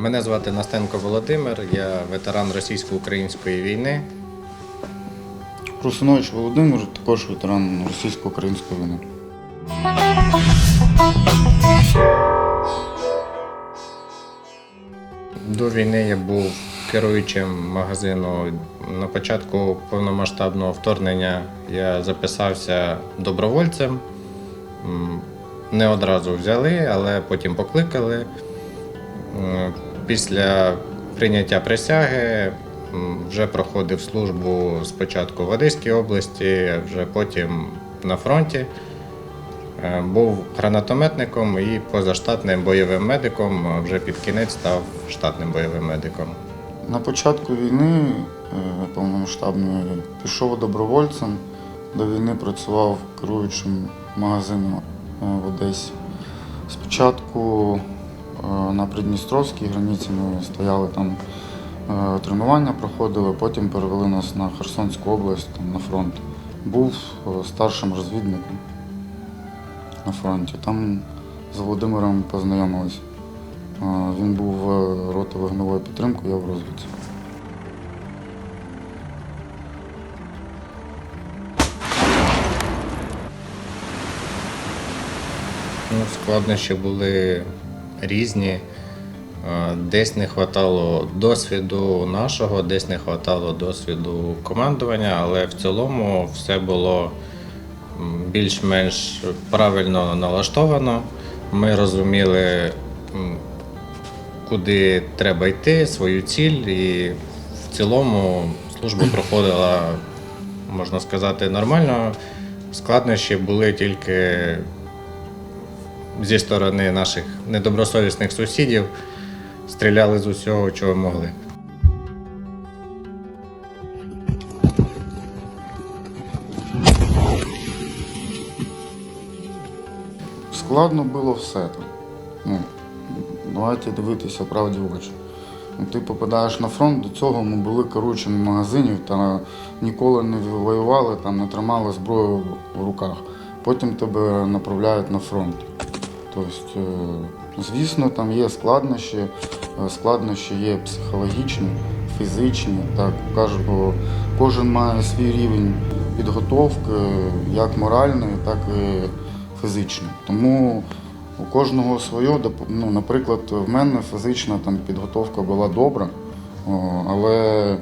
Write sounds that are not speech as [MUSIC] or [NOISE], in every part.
Мене звати Настенко Володимир, я ветеран російсько-української війни. Русинович Володимир, також ветеран російсько-української війни. До війни я був керуючим магазину. На початку повномасштабного вторгнення я записався добровольцем. Не одразу взяли, але потім покликали. Після прийняття присяги вже проходив службу спочатку в Одеській області, вже потім на фронті. Е, Був гранатометником і позаштатним бойовим медиком, вже під кінець став штатним бойовим медиком. На початку війни е, повномасштабної пішов добровольцем. До війни працював керуючим магазином е, в Одесі. Спочатку Придністровській границі ми стояли там, е, тренування проходили, потім перевели нас на Херсонську область там, на фронт. Був е, старшим розвідником на фронті. Там з Володимиром познайомились. Він був в роті вогневої підтримки, я в розвідці. Ну, складнощі були різні. Е, Десь не вистачало досвіду нашого, десь не вистачало досвіду командування, але в цілому все було більш-менш правильно налаштовано. Ми розуміли, куди треба йти, свою ціль, і в цілому служба проходила, можна сказати, нормально. Складнощі були тільки зі сторони наших недобросовісних сусідів стріляли з усього, чого могли. Складно було все. Ну, давайте дивитися правді в очі. Ну, ти попадаєш на фронт, до цього ми були керуючими магазинів та ніколи не воювали, там, не тримали зброю в руках. Потім тебе направляють на фронт. Тобто, е, звісно, там є складнощі, складнощі є психологічні, фізичні. Так, кажу, кожен має свій рівень підготовки, як моральної, так і фізичної. Тому у кожного своє, ну, наприклад, в мене фізична там, підготовка була добра, але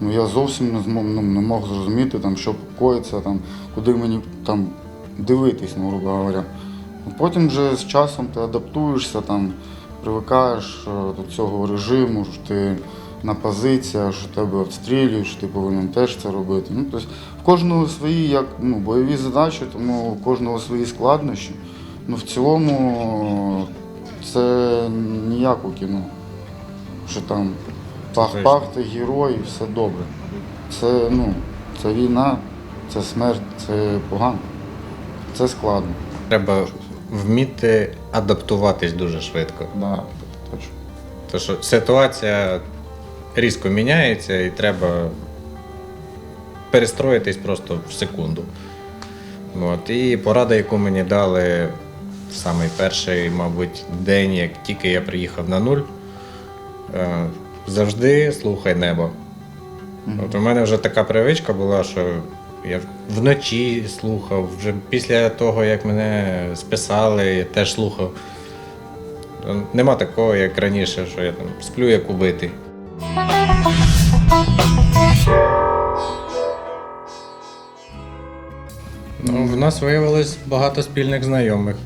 ну, я зовсім не, змог, ну, не мог зрозуміти, там, що коїться, там, куди мені там, дивитись, грубо говоря. Потім вже з часом ти адаптуєшся, там, привикаєш е, до цього режиму, що ти на позиціях, що тебе обстрілюють, що ти повинен теж це робити. Ну, тобто, в кожного свої як, ну, бойові задачі, тому у кожного свої складнощі. Ну, в цілому це ніяко кіно. Що там пах-пах, ти герой, і все добре. Це, ну, це війна, це смерть, це погано. Це складно. Треба вміти адаптуватись дуже швидко. Да, точно. Тому що ситуація різко міняється і треба перестроїтись просто в секунду. От. І порада, яку мені дали в самий перший, мабуть, день, як тільки я приїхав на нуль, е, завжди слухай небо. От у мене вже така привичка була, що я вночі слухав, вже після того, як мене списали, я теж слухав. Нема такого, як раніше, що я там сплю як убитий. Ну, в нас виявилось багато спільних знайомих.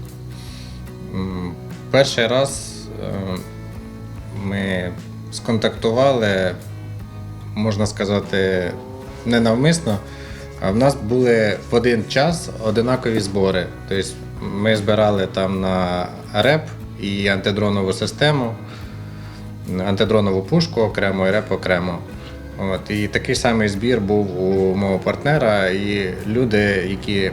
Перший раз е, ми сконтактували, можна сказати, ненавмисно. В нас були в один час одинакові збори. Тобто ми збирали там на РЕП і антидронову систему, антидронову пушку окремо і РЕП окремо. От, і такий самий збір був у мого партнера, і люди, які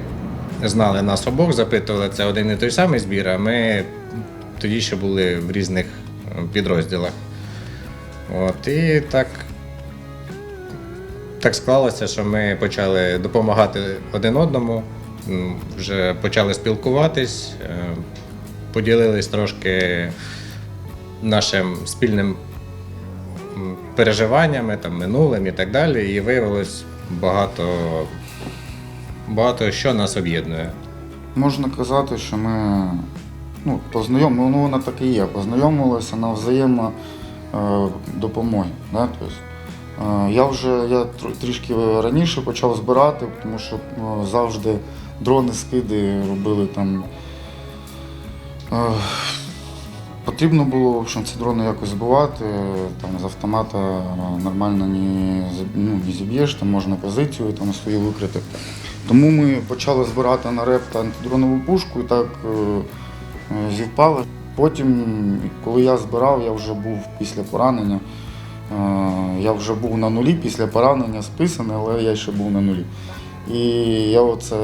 знали нас обох, запитували, це один і той самий збір, а ми тоді ще були в різних е, підрозділах. От, і так так склалося, що ми почали допомагати один одному, вже почали спілкуватись, е, поділились трошки нашим спільним переживаннями, там, минулим і так далі. І виявилось багато, багато що нас об'єднує. Можна казати, що ми ну, познайомилися, ну воно так і є, познайомилися на взаємо е. Да? Тобто, я вже я трішки раніше почав збирати, тому що е, завжди дрони, скиди робили там. Е, потрібно було в общем, ці дрони якось збивати, там, з автомата е, нормально не, ну, не зіб'єш, там можна позицію там, свою викрити. Тому ми почали збирати на реп та антидронову пушку і так е, е, зівпали. Потім, коли я збирав, я вже був після поранення. Е, Я вже був на нулі після поранення списаний, але я ще був на нулі. І я оце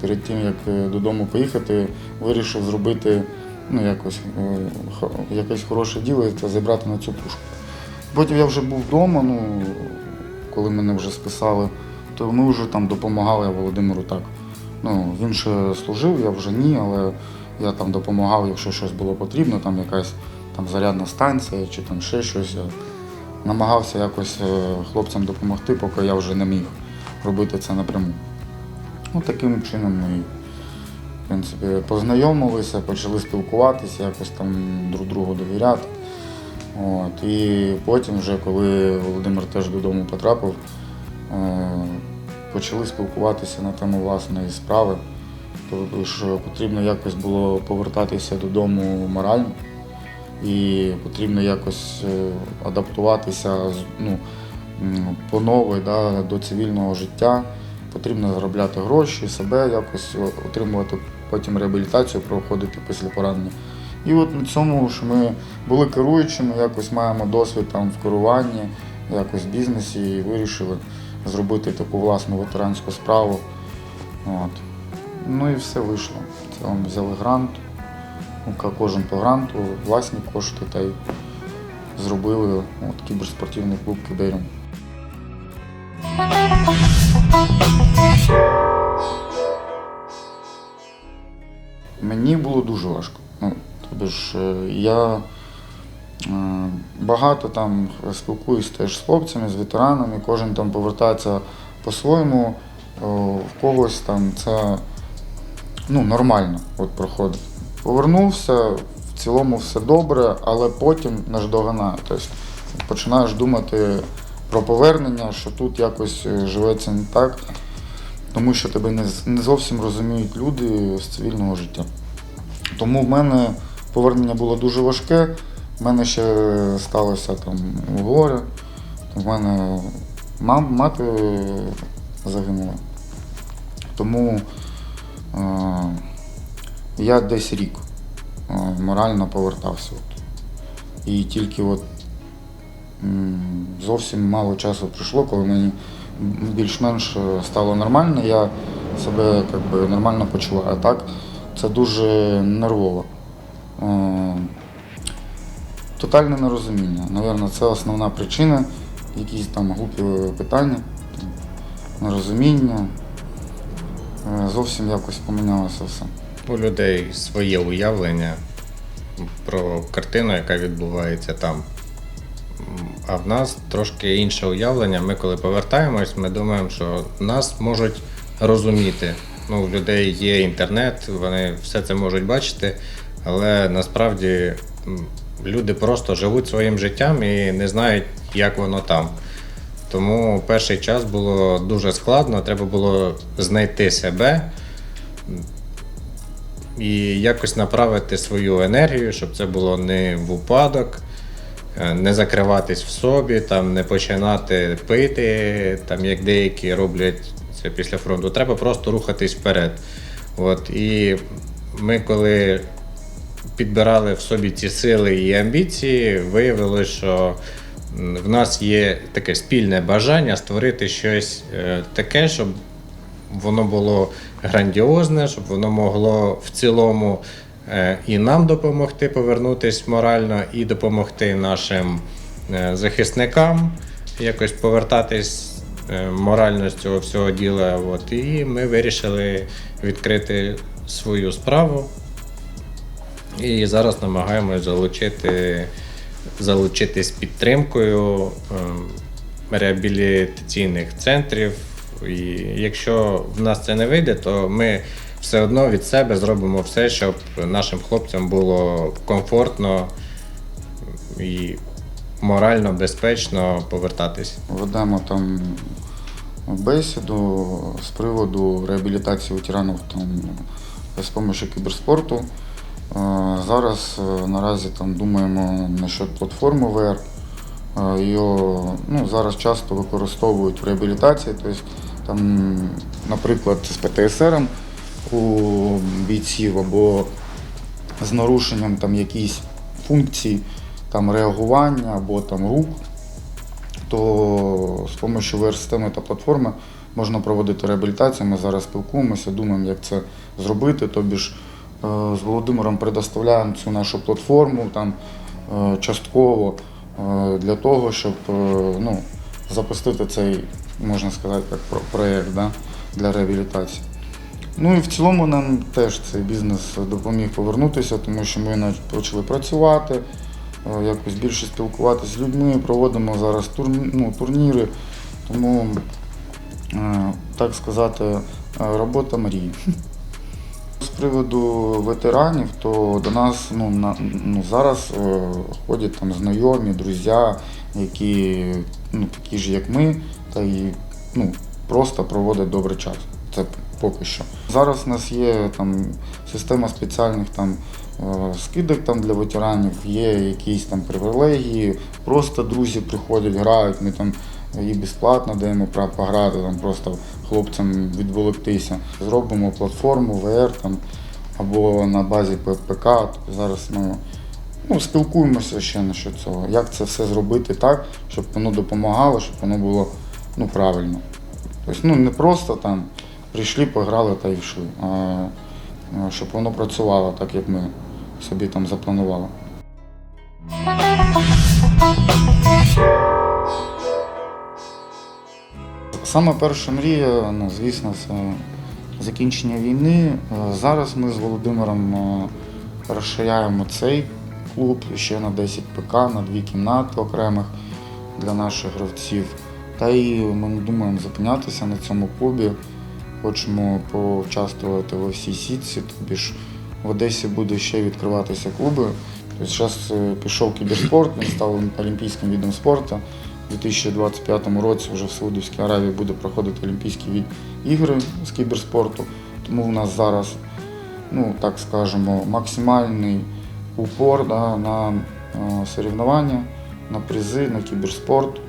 перед тим, як е, додому поїхати, вирішив зробити ну, якось, е, якесь хороше діло та зібрати на цю пушку. Потім я вже був вдома, ну, коли мене вже списали, то ми вже там допомагали Володимиру так. Ну, він ще служив, я вже ні, але я там допомагав, якщо щось було потрібно, там якась там зарядна станція чи там ще щось. Намагався якось е, хлопцям допомогти, поки я вже не міг робити це напряму. Ну, таким чином ми в принципі, познайомилися, почали спілкуватися, якось там друг другу довіряти. От. І потім, вже коли Володимир теж додому потрапив, е, почали спілкуватися на тему власної справи. Тобто, що потрібно якось було повертатися додому морально і потрібно якось е, адаптуватися ну, по нове да, до цивільного життя. Потрібно заробляти гроші, себе якось отримувати потім реабілітацію, проходити після поранення. І от на цьому, що ми були керуючими, якось маємо досвід там в керуванні, якось в бізнесі і вирішили зробити таку власну ветеранську справу. От. Ну і все вийшло. Це ми взяли грант, кожен по гранту, власні кошти та й зробили от, кіберспортивний клуб Кіберіум. Мені було дуже важко. Ну, тобі ж е, я е, багато там спілкуюсь теж з хлопцями, з ветеранами, кожен там повертається по-своєму, в когось там це ну, нормально от проходить. Повернувся, в цілому все добре, але потім наздогана. Тобто починаєш думати про повернення, що тут якось е, живеться не так, тому що тебе не, не зовсім розуміють люди з цивільного життя. Тому в мене повернення було дуже важке. В мене ще сталося там горе. В мене мам, мати загинула. Тому е, я десь рік е, морально повертався. От. І тільки от зовсім мало часу пройшло, коли мені більш-менш е, стало нормально, я себе би, нормально почуваю. А так це дуже нервово. Е, Тотальне нерозуміння. Навірно, це основна причина. Якісь там глупі питання, нерозуміння. Зовсім якось помінялося все. У людей своє уявлення про картину, яка відбувається там. А в нас трошки інше уявлення. Ми коли повертаємось, ми думаємо, що нас можуть розуміти. Ну, у людей є інтернет, вони все це можуть бачити, але насправді люди просто живуть своїм життям і не знають, як воно там. Тому перший час було дуже складно, треба було знайти себе і якось направити свою енергію, щоб це було не в упадок, е, не закриватись в собі, там, не починати пити, там, як деякі роблять це після фронту. Треба просто рухатись вперед. От, і ми, коли підбирали в собі ці сили і амбіції, виявилось, що в нас є таке спільне бажання створити щось е, таке, щоб воно було грандіозне, щоб воно могло в цілому е, і нам допомогти повернутися морально, і допомогти нашим е, захисникам якось повертатись е, морально з цього всього діла. От, і ми вирішили відкрити свою справу. І зараз намагаємось залучити залучитись підтримкою ем, реабілітаційних центрів. І якщо в нас це не вийде, то ми все одно від себе зробимо все, щоб нашим хлопцям було комфортно і морально безпечно повертатись. Ведемо там бесіду з приводу реабілітації ветеранів там, з допомогою кіберспорту. Е, Зараз е, наразі там думаємо насчет платформи VR. Е, Її ну, зараз часто використовують в реабілітації. Тобто, там, наприклад, з ПТСР у бійців або з нарушенням там, якісь функцій там, реагування або там, рук, то з допомогою VR-системи та платформи можна проводити реабілітацію. Ми зараз спілкуємося, думаємо, як це зробити. Тобі ж е, з Володимиром предоставляємо цю нашу платформу там, е, частково е, для того, щоб ну, запустити цей, можна сказати, як про- проєкт да, для реабілітації. Ну і в цілому нам теж цей бізнес допоміг повернутися, тому що ми почали працювати, е, якось більше спілкуватися з людьми, проводимо зараз турні, ну, турніри. Тому, е, так сказати, е, робота мрії. [LAUGHS] З приводу ветеранів, то до нас ну, на, ну, зараз ходять там знайомі, друзі, які ну, такі ж, як ми, та й ну, просто проводять добрий час. Це поки що. Зараз у нас є там система спеціальних там е, скидок там для ветеранів, є якісь там привілегії, просто друзі приходять, грають, ми там і безплатно даємо право пограти, там просто хлопцям відволіктися. Зробимо платформу VR там або на базі ППК. Зараз ми ну, спілкуємося ще насчет цього. Як це все зробити так, щоб воно допомагало, щоб воно було ну, правильно. Тобто, ну, не просто там прийшли, пограли та й йшли, а щоб воно працювало так, як ми собі там запланували. Саме перша мрія, ну, звісно, це закінчення війни. Е, Зараз ми з Володимиром е, розширяємо цей клуб ще на 10 ПК, на дві кімнати окремих для наших гравців. Та й ми не думаємо зупинятися на цьому клубі. Хочемо поучаствувати во всій сітці. Тобі ж в Одесі буде ще відкриватися клуби. Тобто зараз пішов кіберспорт, він став олімпійським видом спорту. У 2025 році вже в Саудівській Аравії буде проходити Олімпійські від- ігри з кіберспорту. Тому в нас зараз, ну так скажемо, максимальний упор да, на е, соревнування, на призи, на кіберспорт.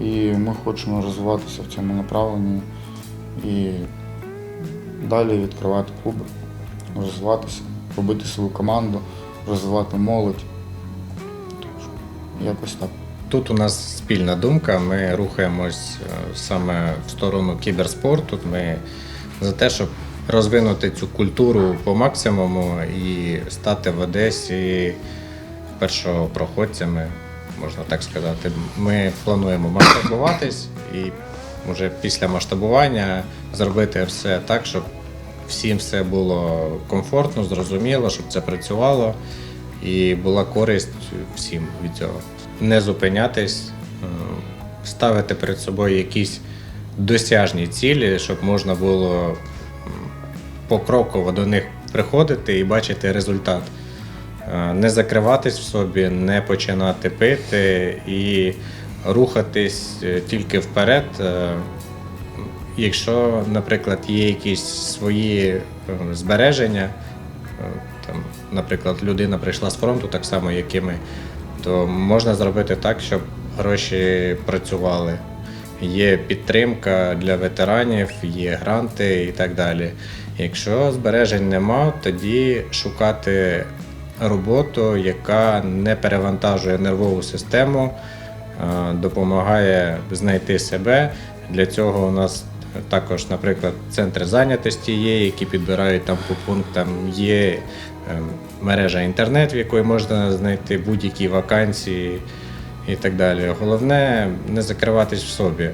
І ми хочемо розвиватися в цьому направленні і далі відкривати клуби, розвиватися, робити свою команду, розвивати молодь. Якось так. Тут у нас спільна думка. Ми рухаємось е, саме в сторону кіберспорту. Ми за те, щоб розвинути цю культуру по максимуму і стати в Одесі першопроходцями, можна так сказати. Ми плануємо масштабуватись і вже після масштабування зробити все так, щоб всім все було комфортно, зрозуміло, щоб це працювало і була користь всім від цього. Не зупинятись, е, ставити перед собою якісь досяжні цілі, щоб можна було покроково до них приходити і бачити результат. Е, Не закриватись в собі, не починати пити і рухатись е, тільки вперед. Е, Якщо, наприклад, є якісь свої збереження, там, наприклад, людина прийшла з фронту, так само, як і ми, то можна зробити так, щоб гроші працювали. Є підтримка для ветеранів, є гранти і так далі. Якщо збережень нема, тоді шукати роботу, яка не перевантажує нервову систему, е, допомагає знайти себе. Для цього у нас також, наприклад, центри зайнятості є, які підбирають там по пунктам. Є е, мережа інтернет, в якої можна знайти будь-які вакансії і так далі. Головне не закриватись в собі.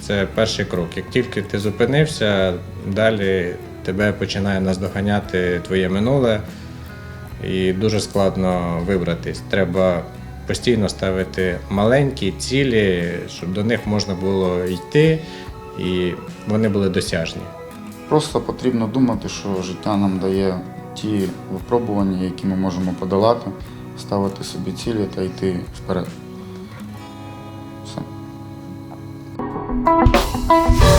Це перший крок. Як тільки ти зупинився, далі тебе починає наздоганяти твоє минуле, і дуже складно вибратись. Треба постійно ставити маленькі цілі, щоб до них можна було йти і вони були досяжні. Просто потрібно думати, що життя нам дає ті випробування, які ми можемо подолати, ставити собі цілі та йти вперед. Все. Thank